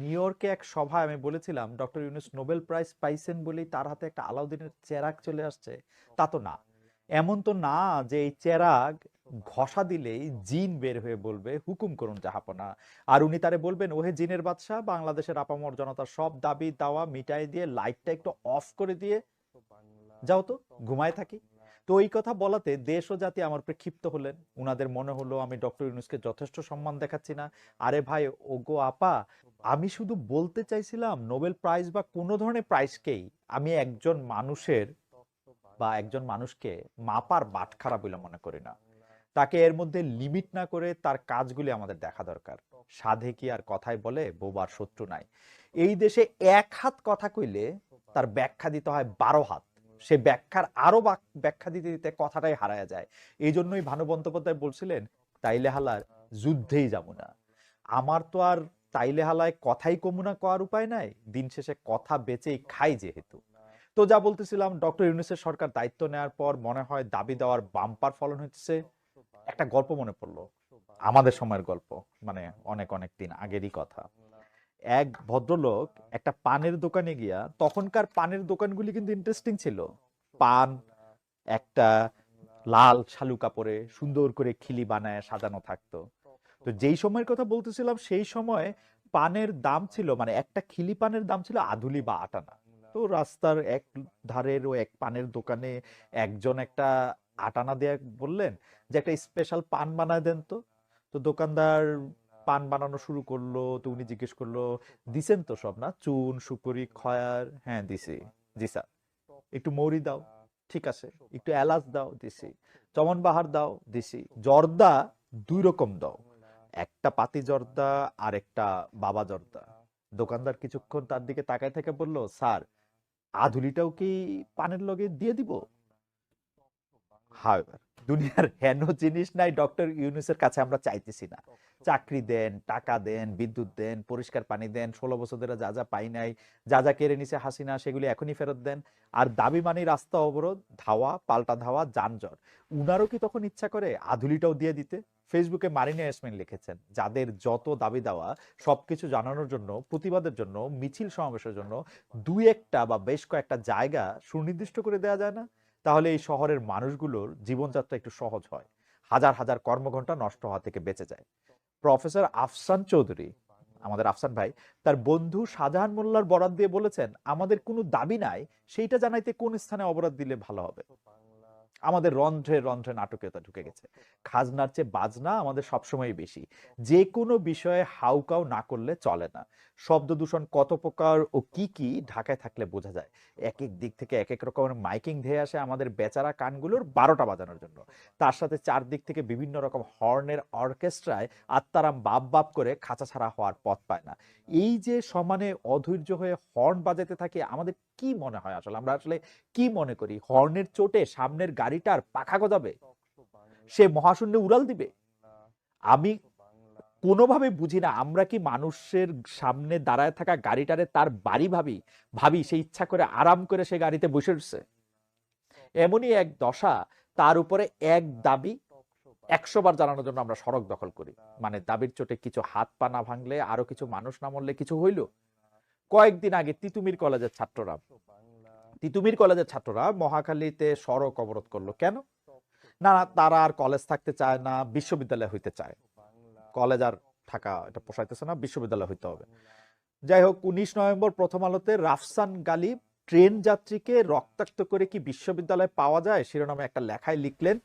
New ইয়র্কে এক সভায় আমি বলেছিলাম, ডক্টর ইউনুস নোবেল প্রাইজ পাইছেন বলেই তার হাতে একটা আলাউদ্দিনের চেরাগ চলে আসছে। তা তো না। এমন তো না যে এই চেরাগ ঘষা দিলেই জিন বের হয়ে বলবে, হুকুম করুন জাহাপনা। আর উনি তারে বলবেন, ওহে জিনের বাদশাহ, বাংলাদেশের আপামর জনতার সব দাবি দাওয়া মিটাই দিয়ে লাইটটা একটু অফ করে দিয়ে যাও তো, ঘুমায় থাকি। তো ওই কথা বলাতে দেশ ও জাতি আমার উপরে ক্ষিপ্ত হলেন। উনাদের মনে হলো, আমি ডক্টর ইউনুসকে যথেষ্ট সম্মান দেখাচ্ছি না। আরে ভাই, ওগো আপা আমি শুধু বলতে চাইছিলাম নোবেল প্রাইজ বা কোনো ধরনের প্রাইজকেই আমি একজন মানুষের বা একজন মানুষকে মাপার বাটখারা বলে মনে করি না। তাকে এর মধ্যে লিমিট না করে তার কাজগুলি আমাদের দেখা দরকার। সাধে কি আর কথায় বলে, বোবার শত্রু নাই। এই দেশে এক হাত কথা কইলে তার ব্যাখ্যা দিতে হয় বারো হাত। সে ব্যাখ্যার আরও ব্যাখ্যা দিতে দিতে কথাটাই হারায় যায়। এই জন্যই ভানু বন্দ্যোপাধ্যায় বলছিলেন, তাইলে হালার যুদ্ধেই যাব না। আমার তো আর তাইলে হালায় কথাই কমুনা করার উপায় নাই, দিন শেষে কথা বেচেই খাই যেহেতু। তো যা বলতেছিলাম, ডক্টর ইউনুসের সরকার দায়িত্ব নেওয়ার পর মনে হয় দাবি দেওয়ার বাম্পার ফলন হচ্ছে একটা গল্প মনে পড়ল, আমাদের সময়ের গল্প মানে অনেক অনেক দিন আগেরই কথা। এক ভদ্রলোক একটা পানের দোকানে গিয়া, তখনকার পানের দোকানগুলি কিন্তু ইন্টারেস্টিং ছিল। পান, একটা লাল শালু কাপড়ে সুন্দর করে খিলি বানায় সাজানো থাকতো। তো যেই সময়ের কথা বলতেছিলাম, সেই সময় পানের দাম ছিল মানে একটা খিলি পানের দাম ছিল আধুলি বা আটানা তো রাস্তার এক ধারের ও এক পানের দোকানে একজন একটা আটানা দেয়া বললেন যে, একটা স্পেশাল পান বানায় দেন তো। তো দোকানদার পান বানানো শুরু করল, তো উনি জিজ্ঞেস করল, দিছেন তো সব না? চুন, সুপুরি, খয়ার? হ্যাঁ দিছি। জি স্যার। একটু মৌরি দাও। ঠিক আছে। একটু এলাচ দাও। দিছি। চমন বাহার দাও? দিছি। জর্দা দুই রকম দাও। একটা পাতি জর্দা আর একটা বাবা জর্দা। দোকানদার কিছুক্ষণ তার দিকে তাকায় থেকে বলল, স্যার আধুলিটাও কি পানের লগে দিয়ে দিব? দুনিয়ার হেন জিনিস নাই, ডক্টর ইউনুসের কাছে আমরা চাইতেছি না। চাকরি দেন, টাকা দেন, বিদ্যুৎ দেন, পরিষ্কার পানি দেন, ষোলো বছর যা যা পাই নাই, যা যা কেড়ে নিছে হাসিনা, সেগুলি এখনই ফেরত দেন। আর দাবি মানে রাস্তা অবরোধ, ধাওয়া, পাল্টা ধাওয়া, যানজট, উনারও কি তখন ইচ্ছা করে আধুলিটাও দিয়ে দিতে? ফেসবুকে মারিনা ইয়াসমিন লিখেছেন, যাদের যত দাবি দেওয়া, সবকিছু জানানোর জন্য, প্রতিবাদের জন্য, মিছিল সমাবেশের জন্য দুই একটা বা বেশ কয়েকটা জায়গা সুনির্দিষ্ট করে দেওয়া যায় না, তাহলে এই শহরের মানুষগুলোর জীবনযাত্রা একটু সহজ হয়। হাজার হাজার কর্মঘন্টা নষ্ট হওয়া থেকে বেঁচে যায়। প্রফেসর আফসান চৌধুরী, আমাদের আফসান ভাই, তার বন্ধু শাহজাহান মোল্লার বরাদ দিয়ে বলেছেন, আমাদের কোনো দাবি নাই, সেইটা জানাইতে কোন স্থানে অবরোধ দিলে ভালো হবে? আমাদের রন্ধ্রে রন্ধ্রে নাটকীয়তা ঢুকে গেছে। খাজনার চেয়ে বাজনা আমাদের সবসময় বেশি। যে কোনো বিষয়ে হাউকাউ না করলে চলে না। শব্দ দূষণ কত প্রকার ও কি কি ঢাকায় থাকলে বোঝা যায়। এক এক দিক থেকে এক এক রকমের মাইকিং ধেয়ে আসে আমাদের বেচারা কানগুলোর বারোটা বাজানোর জন্য। তার সাথে চারদিক থেকে বিভিন্ন রকম হর্নের অর্কেস্ট্রায় আত্মারাম বাপ বাপ করে খাঁচা ছাড়া হওয়ার পথ পায় না। এই যে সমানে অধৈর্য হয়ে হর্ন বাজাতে থাকে, আমাদের কি মনে হয় আসলে? আমরা আসলে কি মনে করি? হর্নের চোটে সামনের গাড়িটার পাখা গজাবে? সে মহাশূন্যে উড়াল দিবে? আমি কোনোভাবে বুঝি না, আমরা কি মানুষের সামনে দাঁড়ায় থাকা গাড়িটারে তার বাড়ি ভাবি ভাবি, সে ইচ্ছা করে আরাম করে সে গাড়িতে বসে উঠছে এমনই এক দশা, তার উপরে এক দাবি একশো বার জানানোর জন্য আমরা সড়ক দখল করি। মানে দাবির চোটে কিছু হাত পা না ভাঙলে, আরও কিছু মানুষ না মরলে কিছু হইল। কয়েকদিন আগে তিতুমির কলেজের ছাত্ররা, তিতুমির কলেজের ছাত্ররা মহাখালীতে সড়ক অবরোধ করল। কেন? না, তারা আর কলেজ থাকতে চায় না, বিশ্ববিদ্যালয় হইতে চায়। কলেজ আর থাকা এটা পোষাইতেছে না, বিশ্ববিদ্যালয় হইতে হবে। যাই হোক উনিশ নভেম্বর প্রথম আলোতে রাফসান গালিব ট্রেন যাত্রীকে রক্তাক্ত করে কি বিশ্ববিদ্যালয়ে পাওয়া যায়? শিরোনামে একটা লেখায় লিখলেন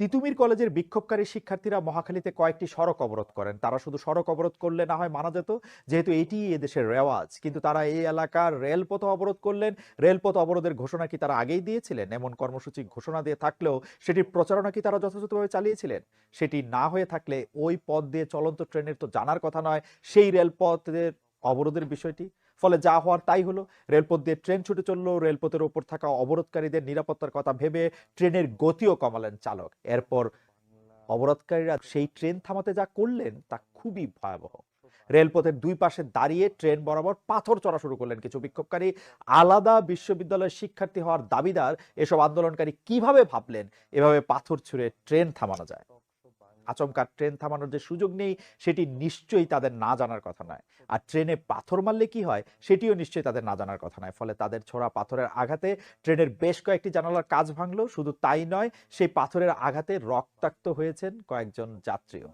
তিতুমির কলেজের বিক্ষোভকারী শিক্ষার্থীরা মহাখালীতে কয়েকটি সড়ক অবরোধ করেন। তারা শুধু সড়ক অবরোধ করলে না হয় মানা যেত, যেহেতু এটি এদেশের রেওয়াজ। কিন্তু তারা এই এলাকার রেলপথ অবরোধ করলেন। রেলপথ অবরোধের ঘোষণা কি তারা আগেই দিয়েছিলেন? এমন কর্মসূচি ঘোষণা দিয়ে থাকলেও সেটির প্রচারণা কি তারা যথাযথভাবে চালিয়েছিলেন? সেটি না হয়ে থাকলে ওই পথ দিয়ে চলন্ত ট্রেনের তো জানার কথা নয়, সেই রেলপথের অবরোধের বিষয়টি? ফলে যা হওয়ার তাই হলো। রেলপথ দিয়ে ট্রেন ছুটে চলল, রেলপথের ওপর থাকা অবরোধকারীদের নিরাপত্তার কথা ভেবে ট্রেনের গতিও কমালেন চালক। এরপর অবরোধকারীরা সেই ট্রেন থামাতে যা করলেন তা খুবই ভয়াবহ। রেলপথের দুই পাশে দাঁড়িয়ে ট্রেন বরাবর পাথর চড়া শুরু করলেন কিছু বিক্ষোভকারী। আলাদা বিশ্ববিদ্যালয়ের শিক্ষার্থী হওয়ার দাবিদার এসব আন্দোলনকারী কীভাবে ভাবলেন? এভাবে পাথর ছুঁড়ে ট্রেন থামানো যায়। আচমকা ট্রেন থামানোর যে সুযোগ নেই, সেটি নিশ্চয়ই তাদের না জানার কথা নয়। আর ট্রেনে পাথর মারলে কি হয়, সেটিও নিশ্চয়ই তাদের না জানার কথা নয়। ফলে তাদের ছোড়া পাথরের আঘাতে ট্রেনের বেশ কয়েকটি জানালার কাজ ভাঙলো। শুধু তাই নয়, সেই পাথরের আঘাতে রক্তাক্ত হয়েছেন কয়েকজন যাত্রীও।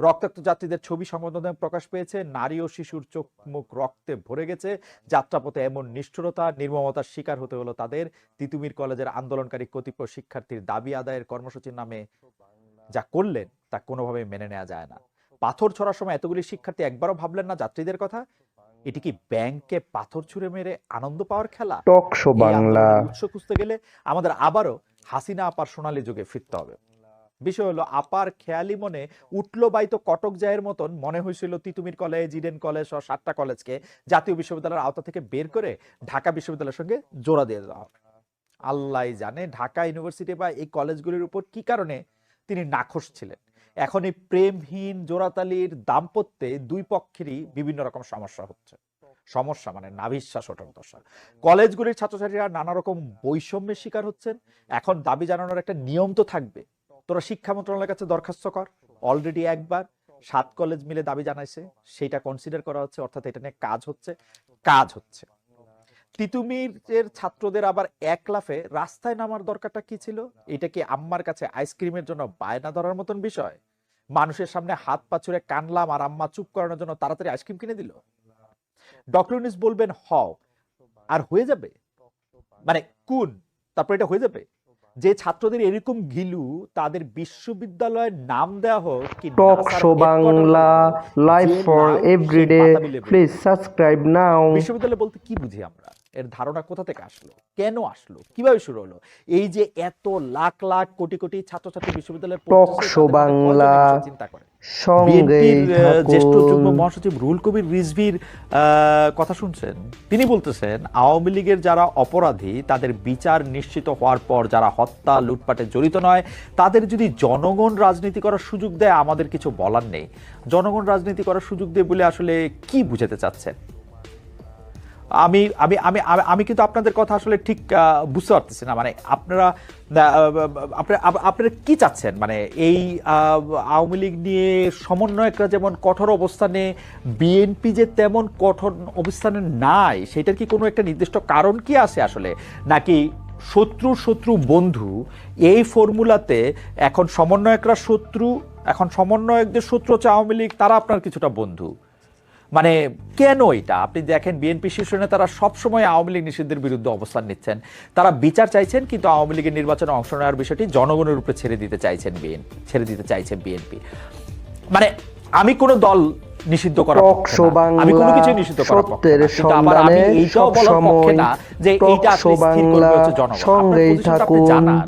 রক্তাক্ত যাত্রীদের ছবি সংবাদমাধ্যমে প্রকাশ পেয়েছে। নারী ও শিশুর চোখ মুখ রক্তে ভরে গেছে। যাত্রাপথে এমন নিষ্ঠুরতা, নির্মমতার শিকার হতে হলো তাদের। তিতুমির কলেজের আন্দোলনকারী কতিপয় শিক্ষার্থীর দাবি আদায়ের কর্মসূচির নামে যা করলেন তা কোনোভাবেই মেনে নেওয়া যায় না। পাথর ছড়ার সময় এতগুলি শিক্ষার্থী একবারও ভাবলেন না যাত্রীদের কথা? এটি কি ব্যাংকে পাথর ছুঁড়ে মেরে আনন্দ পাওয়ার খেলা? Talk show Bangla. উৎস খুঁজতে গেলে আমাদের আবারও হাসিনা আপার সোনালী যুগে ফিরতে হবে। বিষয় হলো আপার খেয়ালি মনে উঠল বাইতো কটক জায়ের মতন মনে হয়েছিল তিতুমির কলেজ ইডেন কলেজ সহ সাতটা কলেজকে জাতীয় বিশ্ববিদ্যালয়ের আওতা থেকে বের করে ঢাকা বিশ্ববিদ্যালয়ের সঙ্গে জোড়া দিয়ে দেওয়া হবে। আল্লাহ জানে ঢাকা ইউনিভার্সিটি বা এই কলেজগুলির উপর কি কারণে তিনি নাখোশ ছিলেন। এখন এই প্রেমহীন জোড়াতালির দাম্পত্যে দুই পক্ষেরই বিভিন্ন রকম সমস্যা হচ্ছে। সমস্যা মানে নাভিশ্বাস ওঠার দশা কলেজগুলির ছাত্রছাত্রীরা নানা রকম বৈষম্যের শিকার হচ্ছেন। এখন দাবি জানানোর একটা নিয়ম তো থাকবে। তোরা শিক্ষা মন্ত্রণালয়ের কাছে দরখাস্ত কর। অলরেডি একবার সাত কলেজ মিলে দাবি জানাইছে। সেটা কনসিডার করা হচ্ছে, অর্থাৎ এটা নিয়ে কাজ হচ্ছে। কাজ হচ্ছে। তিতুমিরের ছাত্রদের আবার এক লাফে রাস্তায় নামার দরকারটা কি ছিল? এটা কি আম্মার কাছে আইসক্রিমের জন্য বায়না ধরার মতন বিষয়? মানুষের সামনে হাত পা ছুঁড়ে কানলাম আর আম্মা চুপ করানোর জন্য তাড়াতাড়ি আইসক্রিম কিনে দিল। ডক্টর ইউনিস বলবেন হও। আর হয়ে যাবে? মানে কোন? তারপর এটা হয়ে যাবে? যে ছাত্রদের এরকম ঘিলু তাদের বিশ্ববিদ্যালয়ের নাম দেওয়া হোক কি টক শো বাংলা যে for everyday please subscribe now বিশ্ববিদ্যালয় বলতে কি বুঝি আমরা? এর ধারণা কোথা থেকে আসলো? কেন আসলো? কীভাবে শুরু হলো? এই যে এত লাখ লাখ কোটি কোটি ছাত্রছাত্রী বিশ্ববিদ্যালয়ে টক পড়তেছে, শো তাদের মধ্যে কয়জন বাংলা চিন্তা করে জ্যেষ্ঠ যুগ্ম মহাসচিব কবির রিজভির কথা শুনছেন? তিনি বলতেছেন আওয়ামী লীগের যারা অপরাধী তাদের বিচার নিশ্চিত হওয়ার পর যারা হত্যা লুটপাটে জড়িত নয় তাদের যদি জনগণ রাজনীতি করার সুযোগ দেয় আমাদের কিছু বলার নেই। জনগণ রাজনীতি করার সুযোগ দেয় বলে আসলে কি বুঝাতে চাচ্ছেন? আমি আমি আমি, আমি- কিন্তু আপনাদের কথা আসলে ঠিক বুঝতে পারতেছি না। মানে আপনারা আপনারা আপনারা কি চাচ্ছেন? মানে এই আওয়ামী লীগ নিয়ে সমন্বয়করা যেমন কঠোর অবস্থানে বিএনপি যে তেমন কঠোর অবস্থানে নাই, সেটার কি কোনো একটা নির্দিষ্ট কারণ কি আছে আসলে? নাকি শত্রু শত্রু বন্ধু, এই ফর্মুলাতে এখন সমন্বয়করা শত্রু, এখন সমন্বয়কদের শত্রু হচ্ছে আওয়ামী লীগ, তারা আপনার কিছুটা বন্ধু? মানে কেন এটা? আপনি দেখেন বিএনপি শীর্ষ নেতারা সবসময় আওয়ামী লীগ নিষিদ্ধের বিরুদ্ধে অবস্থান নিচ্ছেন। তারা বিচার চাইছেন কিন্তু আওয়ামী লীগের নির্বাচনে অংশ নেওয়ার বিষয়টি জনগণের উপরে ছেড়ে দিতে চাইছেন বিএনপি ছেড়ে দিতে চাইছেন বিএনপি। মানে আমি কোনো দল নিষিদ্ধ না। আমি কোনো কিছু নিষিদ্ধ করার পক্ষে না। কিন্তু আবার আমি এইটাও বলার পক্ষে না যে এইটা শো স্থির করবে হচ্ছে জনগণ। আপনার সঙ্গেই আপনি থাকুন। জানান।